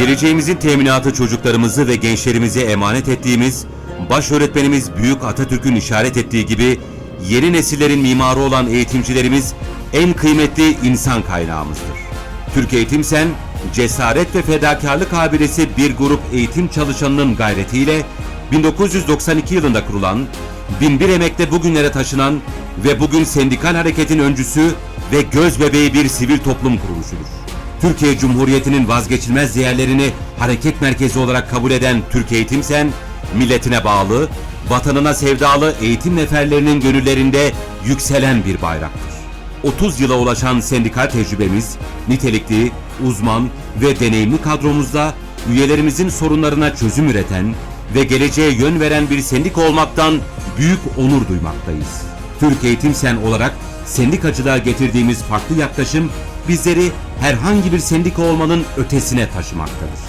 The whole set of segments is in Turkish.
Geleceğimizin teminatı çocuklarımızı ve gençlerimize emanet ettiğimiz, baş öğretmenimiz Büyük Atatürk'ün işaret ettiği gibi yeni nesillerin mimarı olan eğitimcilerimiz en kıymetli insan kaynağımızdır. Türk Eğitim Sen, cesaret ve fedakarlık abidesi bir grup eğitim çalışanının gayretiyle 1992 yılında kurulan, binbir emekle bugünlere taşınan ve bugün sendikal hareketin öncüsü ve göz bebeği bir sivil toplum kuruluşudur. Türkiye Cumhuriyeti'nin vazgeçilmez değerlerini hareket merkezi olarak kabul eden Türk Eğitim Sen, milletine bağlı, vatanına sevdalı eğitim neferlerinin gönüllerinde yükselen bir bayraktır. 30 yıla ulaşan sendikal tecrübemiz, nitelikli, uzman ve deneyimli kadromuzda üyelerimizin sorunlarına çözüm üreten ve geleceğe yön veren bir sendika olmaktan büyük onur duymaktayız. Türk Eğitim Sen olarak sendikacılığa getirdiğimiz farklı yaklaşım bizleri herhangi bir sendika olmanın ötesine taşımaktadır.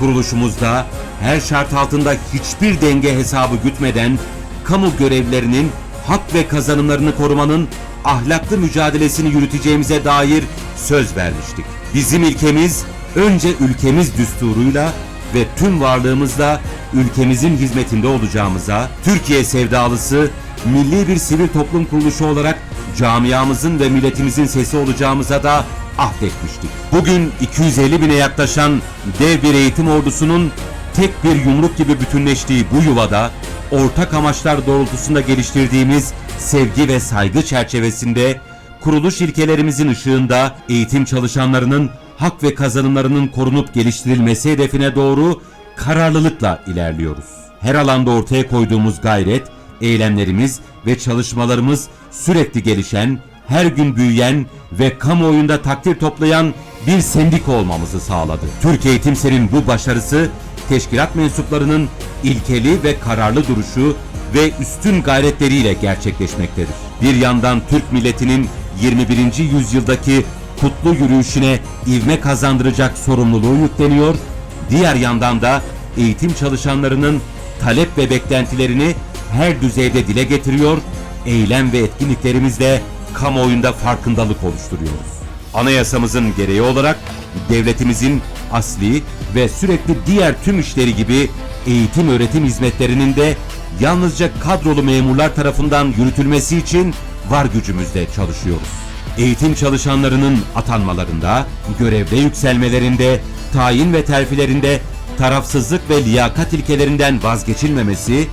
Kuruluşumuzda her şart altında hiçbir denge hesabı gütmeden kamu görevlerinin hak ve kazanımlarını korumanın ahlaklı mücadelesini yürüteceğimize dair söz vermiştik. Bizim ilkemiz önce ülkemiz düsturuyla ve tüm varlığımızla ülkemizin hizmetinde olacağımıza, Türkiye sevdalısı, milli bir sivil toplum kuruluşu olarak camiamızın ve milletimizin sesi olacağımıza da ahdetmiştik. Bugün 250 bine yaklaşan dev bir eğitim ordusunun tek bir yumruk gibi bütünleştiği bu yuvada, ortak amaçlar doğrultusunda geliştirdiğimiz sevgi ve saygı çerçevesinde kuruluş ilkelerimizin ışığında eğitim çalışanlarının hak ve kazanımlarının korunup geliştirilmesi hedefine doğru kararlılıkla ilerliyoruz. Her alanda ortaya koyduğumuz gayret, eylemlerimiz ve çalışmalarımız sürekli gelişen, her gün büyüyen ve kamuoyunda takdir toplayan bir sendik olmamızı sağladı. Türk Eğitim Sen'in bu başarısı teşkilat mensuplarının ilkeli ve kararlı duruşu ve üstün gayretleriyle gerçekleşmektedir. Bir yandan Türk milletinin 21. yüzyıldaki kutlu yürüyüşüne ivme kazandıracak sorumluluğu yükleniyor, diğer yandan da eğitim çalışanlarının talep ve beklentilerini her düzeyde dile getiriyor, eylem ve etkinliklerimizle kamuoyunda farkındalık oluşturuyoruz. Anayasamızın gereği olarak devletimizin asli ve sürekli diğer tüm işleri gibi eğitim öğretim hizmetlerinin de yalnızca kadrolu memurlar tarafından yürütülmesi için var gücümüzle çalışıyoruz. Eğitim çalışanlarının atanmalarında, görevde yükselmelerinde, tayin ve terfilerinde tarafsızlık ve liyakat ilkelerinden vazgeçilmemesi,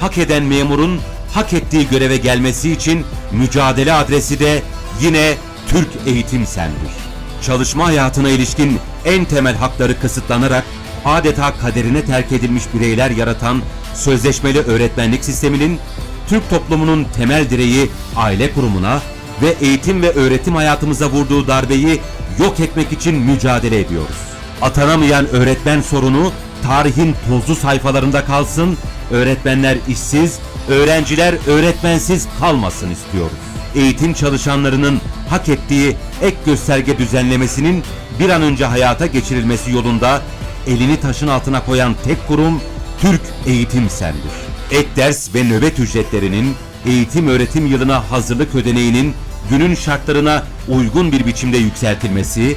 hak eden memurun hak ettiği göreve gelmesi için mücadele adresi de yine Türk Eğitim Sen'dir. Çalışma hayatına ilişkin en temel hakları kısıtlanarak adeta kaderine terk edilmiş bireyler yaratan sözleşmeli öğretmenlik sisteminin Türk toplumunun temel direği aile kurumuna ve eğitim ve öğretim hayatımıza vurduğu darbeyi yok etmek için mücadele ediyoruz. Atanamayan öğretmen sorunu tarihin tozlu sayfalarında kalsın, öğretmenler işsiz, öğrenciler öğretmensiz kalmasın istiyoruz. Eğitim çalışanlarının hak ettiği ek gösterge düzenlemesinin bir an önce hayata geçirilmesi yolunda elini taşın altına koyan tek kurum Türk Eğitim Sen'dir. Ek ders ve nöbet ücretlerinin eğitim öğretim yılına hazırlık ödeneğinin günün şartlarına uygun bir biçimde yükseltilmesi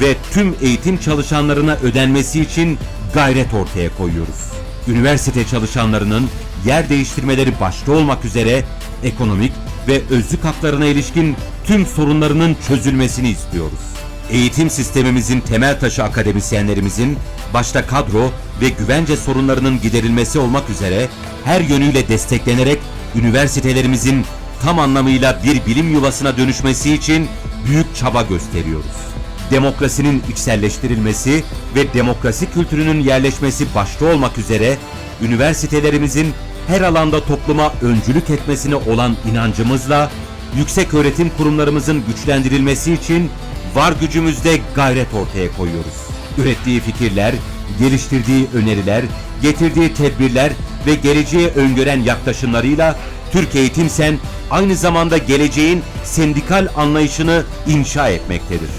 ve tüm eğitim çalışanlarına ödenmesi için gayret ortaya koyuyoruz. Üniversite çalışanlarının yer değiştirmeleri başta olmak üzere ekonomik ve özlük haklarına ilişkin tüm sorunlarının çözülmesini istiyoruz. Eğitim sistemimizin temel taşı akademisyenlerimizin başta kadro ve güvence sorunlarının giderilmesi olmak üzere her yönüyle desteklenerek üniversitelerimizin tam anlamıyla bir bilim yuvasına dönüşmesi için büyük çaba gösteriyoruz. Demokrasinin içselleştirilmesi ve demokrasi kültürünün yerleşmesi başta olmak üzere üniversitelerimizin her alanda topluma öncülük etmesine olan inancımızla yüksek öğretim kurumlarımızın güçlendirilmesi için var gücümüzde gayret ortaya koyuyoruz. Ürettiği fikirler, geliştirdiği öneriler, getirdiği tedbirler ve geleceğe öngören yaklaşımlarıyla Türk Eğitim Sen aynı zamanda geleceğin sendikal anlayışını inşa etmektedir.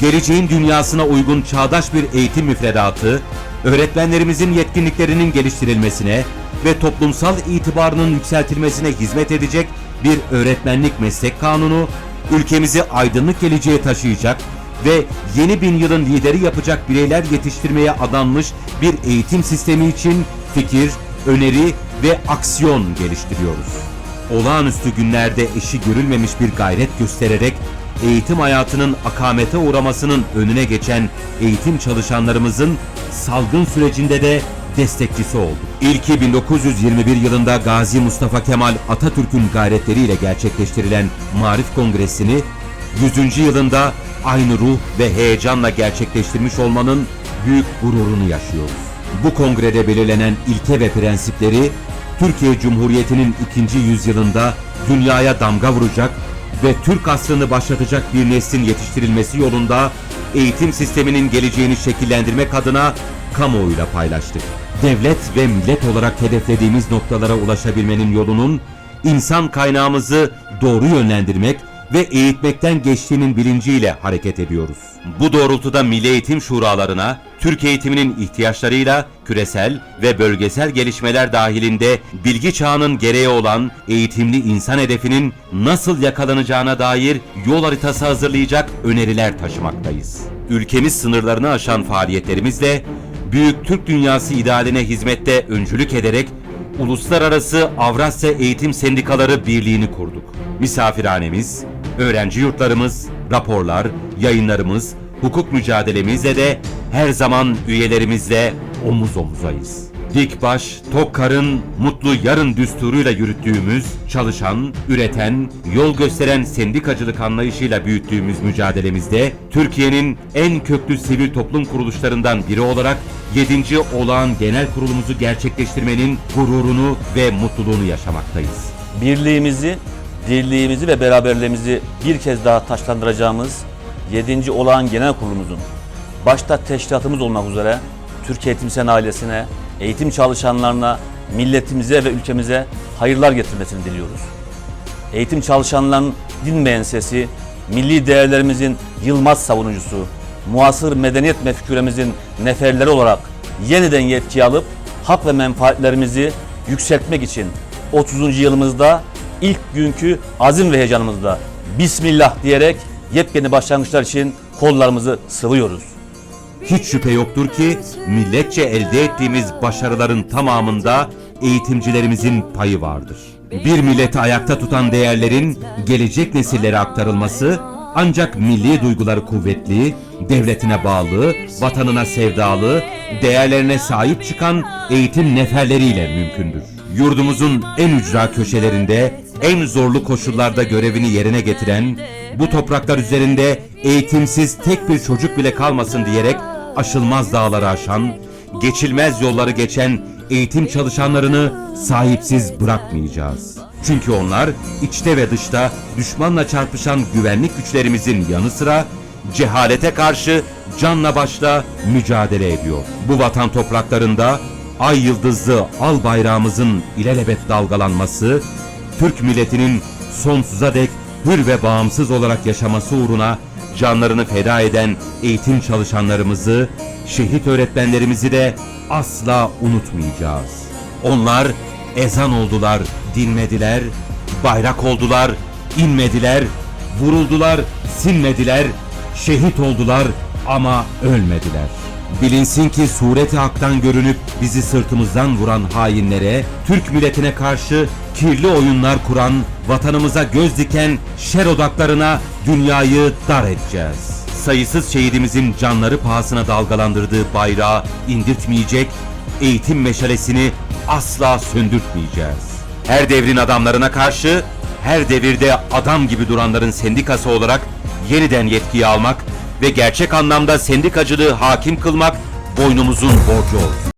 Geleceğin dünyasına uygun çağdaş bir eğitim müfredatı, öğretmenlerimizin yetkinliklerinin geliştirilmesine ve toplumsal itibarının yükseltilmesine hizmet edecek bir öğretmenlik meslek kanunu, ülkemizi aydınlık geleceğe taşıyacak, ve yeni bin yılın lideri yapacak bireyler yetiştirmeye adanmış bir eğitim sistemi için fikir, öneri ve aksiyon geliştiriyoruz. Olağanüstü günlerde eşi görülmemiş bir gayret göstererek eğitim hayatının akamete uğramasının önüne geçen eğitim çalışanlarımızın salgın sürecinde de destekçisi oldu. İlki 1921 yılında Gazi Mustafa Kemal Atatürk'ün gayretleriyle gerçekleştirilen Marif Kongresi'ni 100. yılında aynı ruh ve heyecanla gerçekleştirmiş olmanın büyük gururunu yaşıyoruz. Bu kongrede belirlenen ilke ve prensipleri Türkiye Cumhuriyeti'nin ikinci yüzyılında dünyaya damga vuracak ve Türk aslını başlatacak bir neslin yetiştirilmesi yolunda eğitim sisteminin geleceğini şekillendirmek adına kamuoyuyla paylaştık. Devlet ve millet olarak hedeflediğimiz noktalara ulaşabilmenin yolunun insan kaynağımızı doğru yönlendirmek ve eğitmekten geçtiğinin bilinciyle hareket ediyoruz. Bu doğrultuda Milli Eğitim Şuralarına, Türk eğitiminin ihtiyaçlarıyla küresel ve bölgesel gelişmeler dahilinde bilgi çağının gereği olan eğitimli insan hedefinin nasıl yakalanacağına dair yol haritası hazırlayacak öneriler taşımaktayız. Ülkemiz sınırlarını aşan faaliyetlerimizle büyük Türk dünyası idealine hizmette öncülük ederek Uluslararası Avrasya Eğitim Sendikaları Birliği'ni kurduk. Misafirhanemiz, öğrenci yurtlarımız, raporlar, yayınlarımız, hukuk mücadelemizle de her zaman üyelerimizle omuz omuzayız. Dikbaş, tok karın, mutlu yarın düsturuyla yürüttüğümüz, çalışan, üreten, yol gösteren sendikacılık anlayışıyla büyüttüğümüz mücadelemizde Türkiye'nin en köklü sivil toplum kuruluşlarından biri olarak 7. Olağan Genel Kurulumuzu gerçekleştirmenin gururunu ve mutluluğunu yaşamaktayız. birliğimizi, dirliğimizi ve beraberliğimizi bir kez daha taşlandıracağımız 7. olağan genel kurulumuzun başta teşkilatımız olmak üzere Türkiye Eğitim Sen ailesine, eğitim çalışanlarına, milletimize ve ülkemize hayırlar getirmesini diliyoruz. Eğitim çalışanlarının dinmeyen sesi, milli değerlerimizin yılmaz savunucusu, muasır medeniyet mefküremizin neferleri olarak yeniden yetki alıp hak ve menfaatlerimizi yükseltmek için 30. yılımızda ilk günkü azim ve heyecanımızda Bismillah diyerek yepyeni başlangıçlar için kollarımızı sıvıyoruz. Hiç şüphe yoktur ki milletçe elde ettiğimiz başarıların tamamında eğitimcilerimizin payı vardır. Bir milleti ayakta tutan değerlerin gelecek nesillere aktarılması ancak milli duyguları kuvvetli, devletine bağlı, vatanına sevdalı, değerlerine sahip çıkan eğitim neferleriyle mümkündür. Yurdumuzun en ücra köşelerinde, en zorlu koşullarda görevini yerine getiren, bu topraklar üzerinde eğitimsiz tek bir çocuk bile kalmasın diyerek aşılmaz dağları aşan, geçilmez yolları geçen eğitim çalışanlarını sahipsiz bırakmayacağız. Çünkü onlar içte ve dışta düşmanla çarpışan güvenlik güçlerimizin yanı sıra cehalete karşı canla başla mücadele ediyor. Bu vatan topraklarında ay yıldızlı al bayrağımızın ilelebet dalgalanması, Türk milletinin sonsuza dek hür ve bağımsız olarak yaşaması uğruna canlarını feda eden eğitim çalışanlarımızı, şehit öğretmenlerimizi de asla unutmayacağız. Onlar ezan oldular, dinmediler, bayrak oldular, inmediler, vuruldular, sinmediler, şehit oldular ama ölmediler. Bilinsin ki sureti haktan görünüp bizi sırtımızdan vuran hainlere, Türk milletine karşı kirli oyunlar kuran, vatanımıza göz diken şer odaklarına dünyayı dar edeceğiz. Sayısız şehidimizin canları pahasına dalgalandırdığı bayrağı indirtmeyecek, eğitim meşalesini asla söndürtmeyeceğiz. Her devrin adamlarına karşı, her devirde adam gibi duranların sendikası olarak yeniden yetkiyi almak ve gerçek anlamda sendikacılığı hakim kılmak boynumuzun borcu olsun.